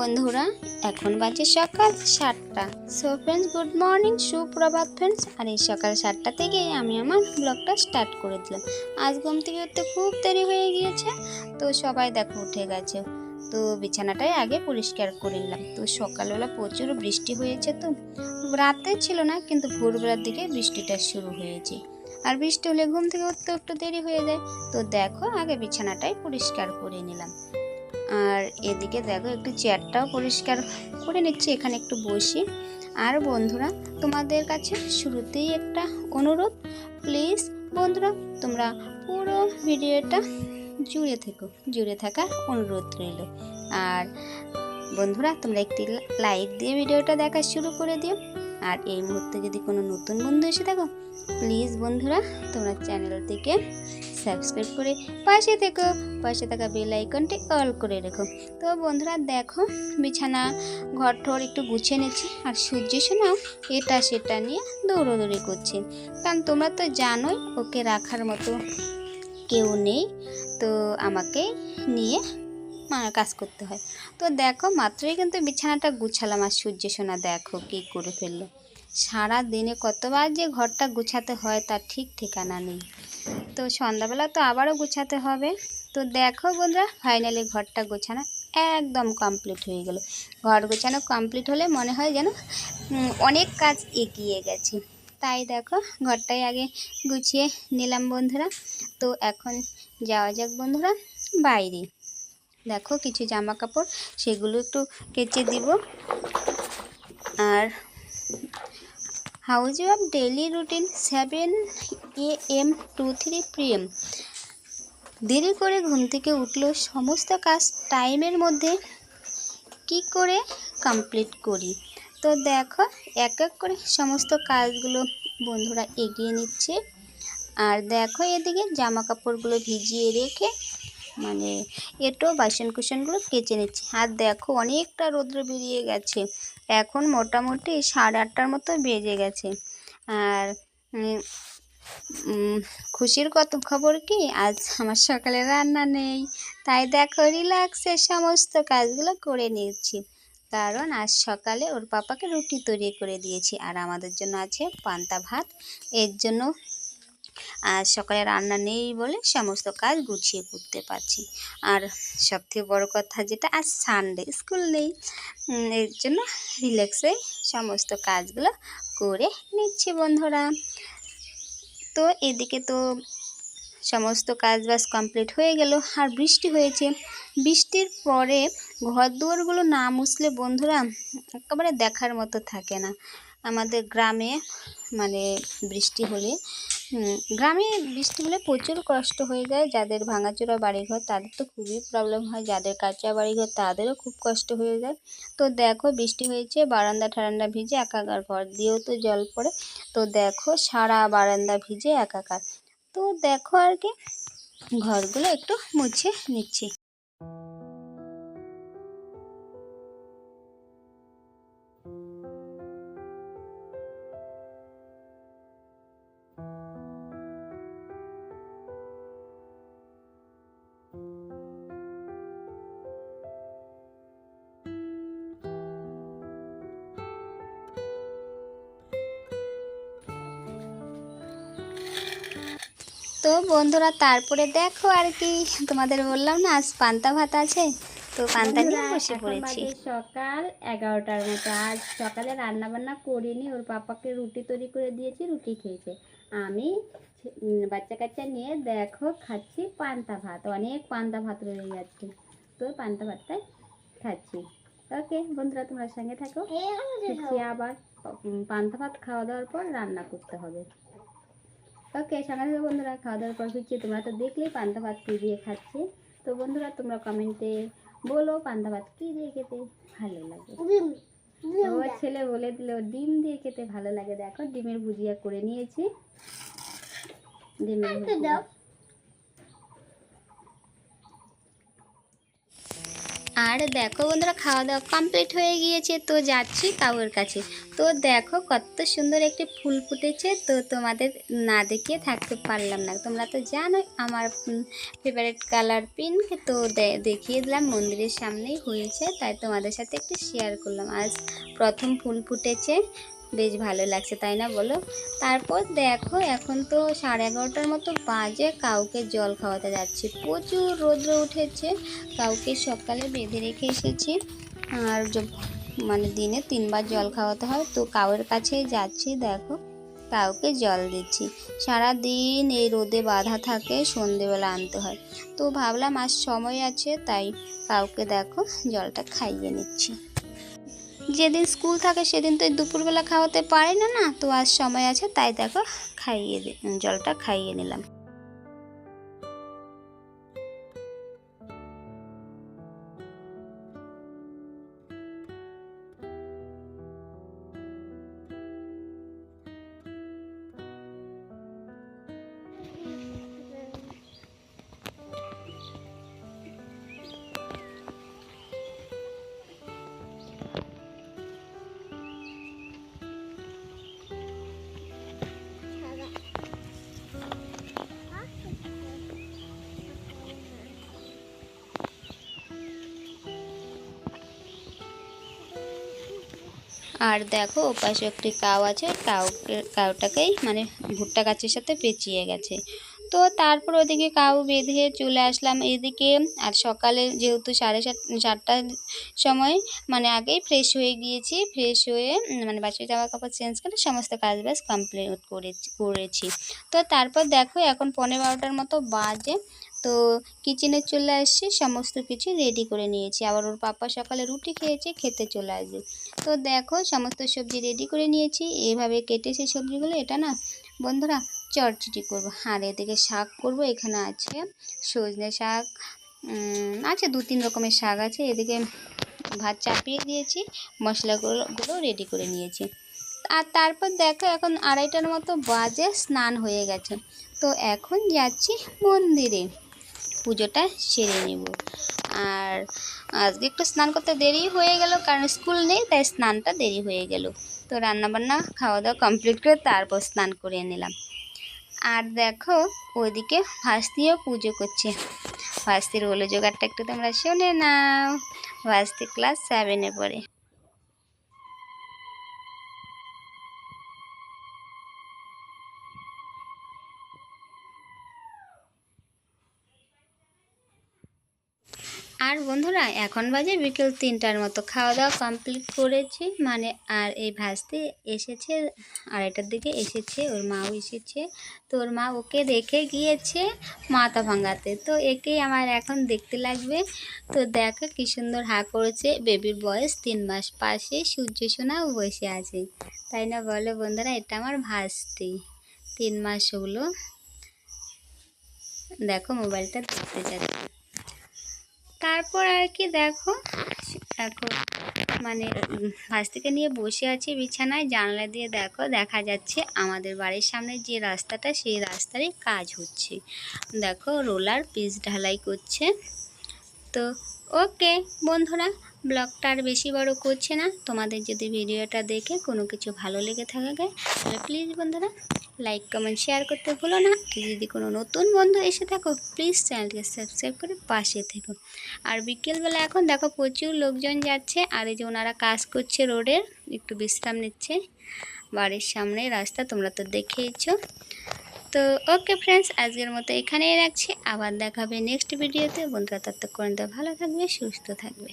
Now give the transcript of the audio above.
বন্ধুরা, এখন বাজে সকাল সাতটা। সো ফ্রেন্ডস গুড মর্নিং সুপ্রভাত ফ্রেন্ডস আর এই সকাল সাতটা থেকে আমি আমার ব্লগটা স্টার্ট করে দিলাম। আজ ঘুম থেকে উঠতে খুব দেরি হয়ে গিয়েছে, তো সবাই দেখো উঠে গেছে। তো বিছানাটাই আগে পরিষ্কার করে নিলাম। তো সকালবেলা প্রচুর বৃষ্টি হয়েছে তো, রাতে ছিল না, কিন্তু ভোরবেলার দিকে বৃষ্টিটা শুরু হয়েছে। আর বৃষ্টি হলে ঘুম থেকে উঠতে একটু দেরি হয়ে যায়। তো দেখো আগে বিছানাটাই পরিষ্কার করে নিলাম। আর এদিকে দেখো একটু চেয়ারটাও পরিষ্কার করে নিচ্ছি, এখানে একটু বসি। আর বন্ধুরা, তোমাদের কাছে শুরুতেই একটা অনুরোধ। প্লিজ বন্ধুরা, তোমরা পুরো ভিডিওটা জুড়ে থেকো, জুড়ে থাকার অনুরোধ রইল। আর বন্ধুরা, তোমরা একটি লাইক দিয়ে ভিডিওটা দেখা শুরু করে দিও। আর এই মুহূর্তে যদি কোনো নতুন বন্ধু এসে থাকো প্লিজ বন্ধুরা, তোমরা চ্যানেলটিকে সাবস্ক্রাইব করে পাশে থেকো, পাশে থাকা বেল আইকনটি অল করে রেখো। তো বন্ধুরা দেখো, বিছানা ঘর ঠর একটু গুছিয়ে নিচ্ছি আর সূর্য সোনাও এটা সেটা নিয়ে দৌড়োদৌড়ি করছে। কারণ তোমরা তো জানোই, ওকে রাখার মতো কেউ নেই, তো আমাকে নিয়ে কাজ করতে হয়। তো দেখো, মাত্রই কিন্তু বিছানাটা গুছালাম আর সূর্য সোনা দেখো কী করে ফেলল। সারা দিনে কতবার যে ঘরটা গুছাতে হয় তার ঠিক ঠিকানা নেই। তো সন্ধ্যাবেলা তো আবারও গুছাতে হবে। তো দেখো বন্ধুরা ফাইনালি ঘরটা গোছানো একদম কমপ্লিট হয়ে গেল। ঘর গোছানো কমপ্লিট হলে মনে হয় যেন অনেক কাজ এগিয়ে গেছে। তাই দেখো, ঘরটাই আগে গুছিয়ে নিলাম বন্ধুরা। তো এখন যাওয়া যাক বন্ধুরা, বাইরে। দেখো কিছু জামা কাপড়, সেগুলো একটু কেচে দিব। আর house of daily routine seven A M to three PM দেরি করে ঘুম থেকে উঠল, সমস্ত কাজ টাইমের মধ্যে কি করে কমপ্লিট করি? তো দেখো, এক এক করে সমস্ত কাজগুলো বন্ধুরা এগিয়ে নিচ্ছে। আর দেখো এদিকে জামা কাপড়গুলো ভিজিয়ে রেখে মানে এটো বাসন কুসনগুলো কেচে নিচ্ছি। আর দেখো অনেকটা রৌদ্র বেরিয়ে গেছে। এখন মোটামুটি সাড়ে আটটার মতো বেজে গেছে। আর খুশির কত খবর কি? আজ আমার সকালে রান্না নেই। তাই দেখো রিল্যাক্সে সমস্ত কাজগুলো করে নিচ্ছি। কারণ আজ সকালে ওর পাপাকে রুটি তৈরি করে দিয়েছি। আর আমাদের জন্য আছে পান্তা ভাত। এর জন্য আর সকালে রান্না নেই বলে সমস্ত কাজ গুছিয়ে করতে পারছি। আর সবথেকে বড় কথা যেটা, আজ সানডে স্কুল নেই। এর জন্য রিল্যাক্সে সমস্ত কাজগুলো করে নিচ্ছি বন্ধুরা। তো এদিকে তো সমস্ত কাজ বাজ কমপ্লিট হয়ে গেল, আর বৃষ্টি হয়েছে। বৃষ্টির পরে ঘর দুয়ারগুলো না মুছলে বন্ধুরা একেবারে দেখার মতো থাকে না। আমাদের গ্রামে মানে বৃষ্টি হলে গ্রামে বৃষ্টি হলে প্রচুর কষ্ট হয়ে যায়। যাদের ভাঙাচোরা বাড়িঘর, তাদের তো খুবই প্রবলেম হয়। যাদের কাঁচা বাড়িঘর, তাদেরও খুব কষ্ট হয়ে যায়। তো দেখো, বৃষ্টি হয়েছে, বারান্দা ঠারান্দা ভিজে একাকার ঘর দিয়েও তো জল পড়ে। তো দেখো, সারা বারান্দা ভিজে একাকার। তো দেখো আর কি, ঘরগুলো একটু মুছে নিচ্ছি। তো বন্ধুরা তারপরে দেখো আর কি তোমাদের বললাম না আজ পান্তা ভাত আছে। তো পান্তা নিয়ে বসে পড়েছি। সকাল এগারোটার মতো। আজ সকালে রান্না বান্না করিনি ওর পাপাকে রুটি তৈরি করে দিয়েছি রুটি খেয়েছে। আমি বাচ্চা কাচ্চা নিয়ে দেখো খাচ্ছি পান্তা ভাত। অনেক পান্তা ভাত রয়ে যাচ্ছে তো পান্তা ভাতটাই খাচ্ছি। ওকে বন্ধুরা তোমার সঙ্গে থাকো। আবার পান্তা ভাত খাওয়া দাওয়ার পর রান্না করতে হবে। ওকে থাকো বন্ধুরা খাওয়া দাওয়ার পর ফিরছি তোমরা তো দেখলেই পান্তা ভাত কী দিয়ে খাচ্ছে। তো বন্ধুরা তোমরা কমেন্টে বলো পান্তা ভাত কী দিয়ে খেতে ভালো লাগে। ওর ছেলে বলে দিল ডিম দিয়ে খেতে ভালো লাগে। দেখো ডিমের ভুজিয়া করে নিয়েছি। ডিমের ভুজিয়া। আর দেখো বন্ধুরা খাওয়া দাওয়া কমপ্লিট হয়ে গিয়েছে। তো যাচ্ছি কাউর কাছে। তো দেখো কত সুন্দর একটি ফুল ফুটেছে। তো তোমাদের না দেখিয়ে থাকতে পারলাম না। তোমরা তো জানোই আমার ফেভারিট কালার পিঙ্ক তো দেখিয়ে দিলাম, মন্দিরের সামনেই হয়েছে। তাই তোমাদের সাথে একটু শেয়ার করলাম। আজ প্রথম ফুল ফুটেছে। বেশ ভালো লাগছে, তাই না বলো? তারপর দেখো, এখন তো সাড়ে এগারোটার মতো বাজে, কাউকে জল খাওয়াতে যাচ্ছি। প্রচুর রৌদ্র উঠেছে, কাউকে সকালে বেঁধে রেখে এসেছি। আর মানে দিনে তিনবার জল খাওয়াতে হয়, তো কাউয়ের কাছে যাচ্ছি, দেখো, কাউকে জল দিচ্ছি। সারা দিন এই রোদে বাঁধা থাকে, সন্ধেবেলা আনতে হয়। তো ভাবলাম আজ সময় আছে, তাই কাউকে দেখো, জলটা খাইয়ে নিচ্ছি। যেদিন স্কুল থাকে সেদিন তো দুপুরবেলা খাওয়াতে পারি না না? তো আজ সময় আছে, তাই দেখো, খাইয়ে জলটা খাইয়ে নিলাম। আর দেখো ওপাশে একটি কাউ আছে কাউকে কাউটাকেই মানে ভুট্টা গাছের সাথে পেঁচিয়ে গেছে। তো তারপর ওদিকে কাউ বেঁধে চলে আসলাম এদিকে। আর সকালে যেহেতু সাড়ে সাত সাতটার সময় মানে আগেই ফ্রেশ হয়ে গিয়েছি ফ্রেশ হয়ে মানে বাসি জামা কাপড় চেঞ্জ করে সমস্ত কাজ বাজ কমপ্লিট করেছি। তো তারপর দেখো এখন পনেরো বারোটার মতো বাজে। তো কিচেনে চলে আসছি, সমস্ত কিছু রেডি করে নিয়েছি। আবার ওর পাপা সকালে রুটি খেয়েছে, খেতে চলে আসবে। তো দেখো, সমস্ত সবজি রেডি করে নিয়েছি। এভাবে কেটেছি সবজিগুলো, এটা না বন্ধুরা চটচটি করব। আর এদিকে শাক করব, এখানে আছে সজনে শাক আছে দু তিন রকমের শাক আছে। এদিকে ভাত চাপিয়ে দিয়েছি, মশলাগুলো রেডি করে নিয়েছি। আর তারপর দেখো, এখন আড়াইটার মতো বাজে, স্নান হয়ে গেছে। তো এখন যাচ্ছি মন্দিরে। পুজোটা সেরে নেব। আর আজকে একটু স্নান করতে দেরি হয়ে গেল, কারণ স্কুল নেই, তাই স্নানটা দেরি হয়ে গেল। তো রান্নাবান্না খাওয়া দাওয়া কমপ্লিট করে তারপর স্নান করে নিলাম। আর দেখো, ওইদিকে ভাস্তিও পুজো করছে। ভাস্তির হলো জোগাড়টা একটু তোমরা শুনে নাও। ভাস্তি ক্লাস সেভেনে পড়ে। আর বন্ধুরা, এখন বাজে বিকেল তিনটার মতো। খাওয়া দাওয়া কমপ্লিট করেছি মানে আর এই ভাসতে এসেছে, আড়াইটার দিকে এসেছে, ওর মাও এসেছে। তো ওর মা ওকে রেখে গিয়েছে মাথা ভাঙাতে। তো একেই আমার এখন দেখতে লাগবে। তো দেখো কি সুন্দর হা করেছে বেবির বয়স তিন মাস পাশে, সূর্য সোনাও বসে আছে। তাই না বলো বন্ধুরা, এটা আমার ভাসতি। তিন মাস হলো। দেখো মোবাইলটা দেখতে যাচ্ছে। তারপর আর কি দেখো এখন মানে ভাস্তিকে নিয়ে বসে আছি বিছানায়, জানলা দিয়ে দেখো, দেখা যাচ্ছে আমাদের বাড়ির সামনে যে রাস্তাটা, সেই রাস্তারই কাজ হচ্ছে। দেখো, রোলার পিস ঢালাই করছে। তো, ওকে, বন্ধুরা, ব্লগটা আর বেশি বড় করছে না। তোমাদের যদি ভিডিওটা দেখে কোনো কিছু ভালো লেগে থাকে তাহলে প্লিজ বন্ধুরা লাইক কমেন্ট শেয়ার করতে ভুলো না। যদি কোনো নতুন বন্ধু এসে থাকো প্লিজ চ্যানেলকে সাবস্ক্রাইব করে পাশে থেকো। আর বিকেলবেলা এখন দেখো প্রচুর লোকজন যাচ্ছে। আর এই যে ওনারা কাজ করছে রোডের, একটু বিশ্রাম নিচ্ছে। বাড়ির সামনে রাস্তা, তোমরা তো দেখেইছো। তো ওকে ফ্রেন্ডস আজকের মতো এখানেই রাখছি। আবার দেখাবে নেক্সট ভিডিওতে বন্ধুরা ততক্ষণ ভালো থাকবে, সুস্থ থাকবে।